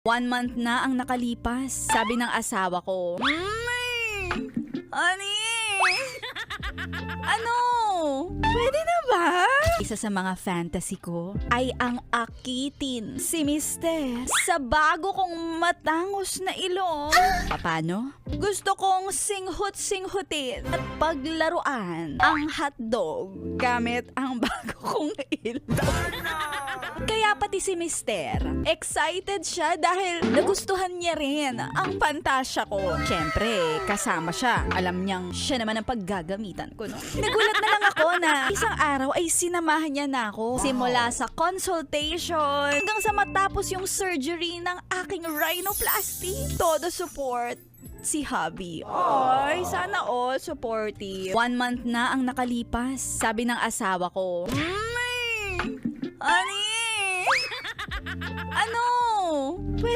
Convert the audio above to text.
One month na ang nakalipas. Sabi ng asawa ko, Mmm, Ani? ano? Pwede na ba? Isa sa mga fantasy ko ay ang akitin si Mister sa bago kong matangos na ilong. Paano? Gusto kong singhut-singhutin at paglaruan ang hotdog gamit ang bago kong ilong. Pati si Mister, excited siya dahil nagustuhan niya rin ang pantasya ko. Siyempre, kasama siya. Alam niyang siya naman ang paggagamitan ko. No? Nagulat na lang ako na isang araw ay sinamahan niya na ako. Simula sa consultation hanggang sa matapos yung surgery ng aking rhinoplasty. Todo support si Hubby. Ay, sana all supportive. One month na ang nakalipas. Sabi ng asawa ko, Mmm? ano? Pwede